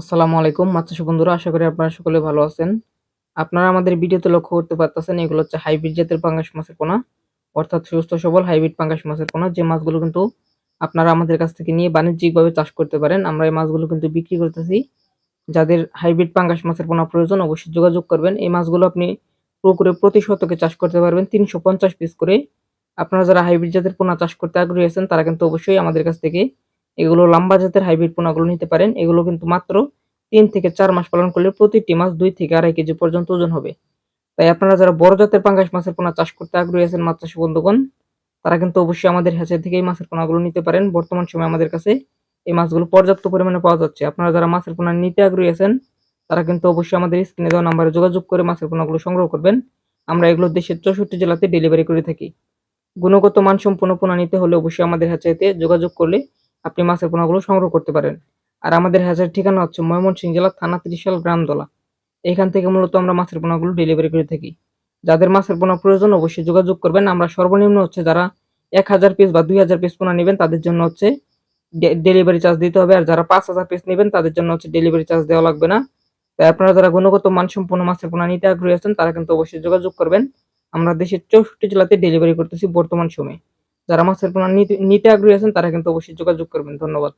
আসসালামু আলাইকুম। মাতৃ বন্ধুরা, আশা করি আপনারা সকলে ভালো আছেন। আপনারা আমাদের ভিডিওতে লক্ষ্য করতে পারতেছেন, এগুলো হচ্ছে হাইব্রিড জাতের পাঙ্গাস মাছের পোনা, অর্থাৎ সুস্থ, সবল হাইব্রিড পাঙ্গাস মাছের পোনা। যে মাছগুলো কিন্তু আপনারা আমাদের কাছ থেকে নিয়ে বাণিজ্যিকভাবে চাষ করতে পারেন, আমরা এই মাছগুলো কিন্তু বিক্রি করতেছি। যাদের হাইব্রিড পাঙ্গাস মাছের পোনা প্রয়োজন, অবশ্যই যোগাযোগ করবেন। এই মাছগুলো আপনি পুকুরে প্রতি শতকে চাষ করতে পারবেন, তিনশো পঞ্চাশ পিস করে। আপনারা যারা হাইব্রিড জাতের পোনা চাষ করতে আগ্রহী আছেন, তারা কিন্তু অবশ্যই আমাদের কাছ থেকে এগুলো লম্বা জাতের হাইব্রিড পোনাগুলো নিতে পারেন। এগুলো কিন্তু মাত্র তিন থেকে চার মাস পালন করলে প্রতিটি মাছ দুই থেকে আড়াই কেজি পর্যন্ত ওজন হবে। তাই আপনারা যারা বড় জাতের পাঙ্গাস মাছের পোনা চাষ করতে আগ্রহী আছেন মাছ চাষী বন্ধুগণ, তারা কিন্তু অবশ্যই আমাদের হ্যাচের থেকে এই মাছের পোনাগুলো নিতে পারেন। বর্তমান সময়ে আমাদের কাছে এই মাছগুলো পর্যাপ্ত পরিমাণে পাওয়া যাচ্ছে। আপনারা যারা মাছের পোনা নিতে আগ্রহী আছেন, তারা কিন্তু অবশ্যই আমাদের স্ক্রিনে দেওয়া নাম্বারে যোগাযোগ করে মাছের পোনাগুলো সংগ্রহ করবেন। আমরা এগুলো দেশের চৌষট্টি জেলাতে ডেলিভারি করে থাকি। গুণগত মানসম্পন্ন পোনা নিতে হলে অবশ্যই আমাদের হ্যাচাইতে যোগাযোগ করলে আপনি মাছের পোনাগুলো সংগ্রহ করতে পারেন। আর আমাদের হ্যাচার ঠিকানা হচ্ছে ময়মনসিংহ জেলা, থানা ত্রিশাল গ্রামদলা এখান থেকে মূলত আমরা মাছের পোনাগুলো ডেলিভারি করে থাকি। যাদের মাছের পোনা প্রয়োজন অবশ্যই যোগাযোগ করবেন। আমরা সর্বনিম্ন হচ্ছে যারা এক হাজার পিস বা দুই হাজার পিস পোনা নেবেন, তাদের জন্য হচ্ছে ডেলিভারি চার্জ দিতে হবে। আর যারা পাঁচ হাজার পিস নেবেন, তাদের জন্য হচ্ছে ডেলিভারি চার্জ দেওয়া লাগবে না। তাই আপনারা যারা গুণগত মানসম্পন্ন মাছের পোনা নিতে আগ্রহী আছেন, তারা কিন্তু অবশ্যই যোগাযোগ করবেন। আমরা দেশের চৌষট্টি জেলাতে ডেলিভারি করতেছি বর্তমান সময়ে। যারা মাছের পোনা নিতে নিতে আগ্রহী আছেন তারা কিন্তু অবশ্যই যোগাযোগ করবেন। ধন্যবাদ।